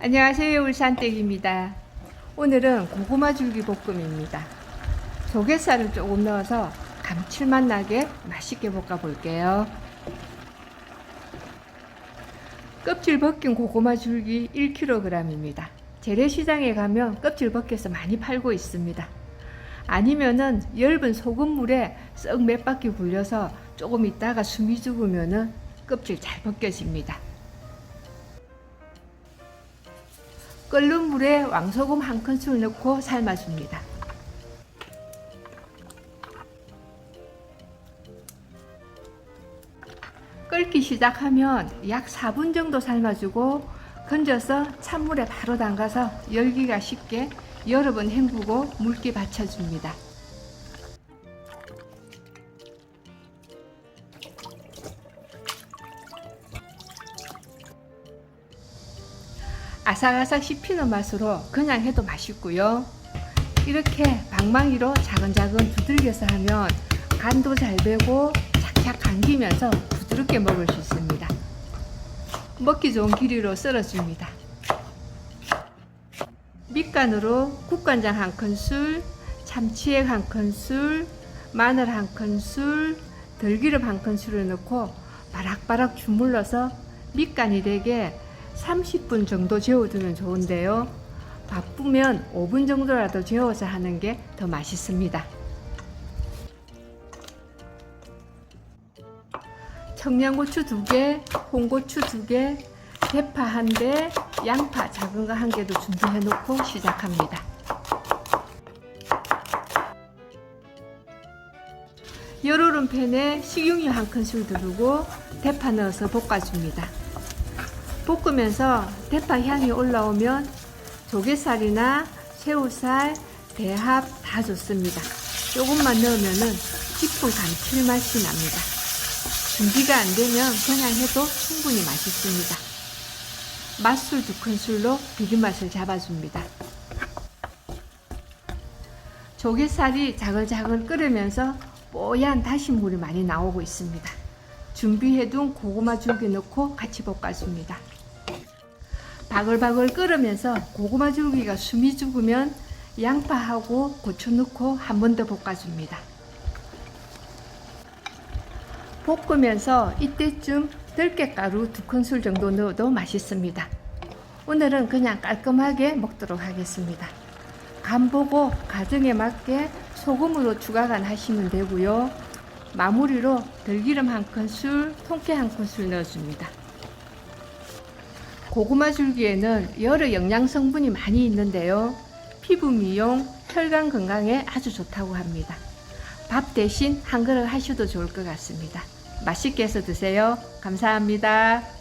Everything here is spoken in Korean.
안녕하세요 울산댁입니다. 오늘은 고구마 줄기 볶음입니다. 조갯살을 조금 넣어서 감칠맛 나게 맛있게 볶아 볼게요. 껍질 벗긴 고구마 줄기 1kg입니다. 재래시장에 가면 껍질 벗겨서 많이 팔고 있습니다. 아니면은 엷은 소금물에 썩 몇 바퀴 굴려서 조금 있다가 숨이 죽으면은 껍질 잘 벗겨집니다 끓는 물에 왕소금 한 큰술 넣고 삶아줍니다. 끓기 시작하면 약 4분 정도 삶아주고 건져서 찬물에 바로 담가서 열기가 쉽게 여러 번 헹구고 물기 받쳐줍니다. 아삭아삭 씹히는 맛으로 그냥 해도 맛있고요. 이렇게 방망이로 차근차근 두들겨서 하면 간도 잘 배고 착착 감기면서 부드럽게 먹을 수 있습니다. 먹기 좋은 길이로 썰어줍니다. 밑간으로 국간장 한 큰술, 참치액 한 큰술, 마늘 한 큰술, 들기름 한 큰술을 넣고 바락바락 주물러서 밑간이 되게 30분 정도 재워두면 좋은데요. 바쁘면 5분 정도라도 재워서 하는 게 더 맛있습니다. 청양고추 2개, 홍고추 2개, 대파 1대, 양파 작은 거 1개도 준비해 놓고 시작합니다. 열오른 팬에 식용유 한 큰술 두르고 대파 넣어서 볶아줍니다. 볶으면서 대파 향이 올라오면 조개살이나 새우살, 대합 다 좋습니다. 조금만 넣으면 깊은 감칠맛이 납니다. 준비가 안 되면 그냥 해도 충분히 맛있습니다. 맛술 두 큰술로 비린맛을 잡아줍니다. 조개살이 자글자글 끓으면서 뽀얀 다시물이 많이 나오고 있습니다. 준비해둔 고구마 줄기 넣고 같이 볶아줍니다. 바글바글 끓으면서 고구마 줄기가 숨이 죽으면 양파하고 고추 넣고 한 번 더 볶아줍니다. 볶으면서 이때쯤 들깨가루 두 큰술 정도 넣어도 맛있습니다. 오늘은 그냥 깔끔하게 먹도록 하겠습니다. 간 보고 가정에 맞게 소금으로 추가간 하시면 되고요. 마무리로 들기름 한 큰술, 통깨 한 큰술 넣어줍니다. 고구마 줄기에는 여러 영양 성분이 많이 있는데요. 피부 미용, 혈관 건강에 아주 좋다고 합니다. 밥 대신 한 그릇 하셔도 좋을 것 같습니다. 맛있게 해서 드세요. 감사합니다.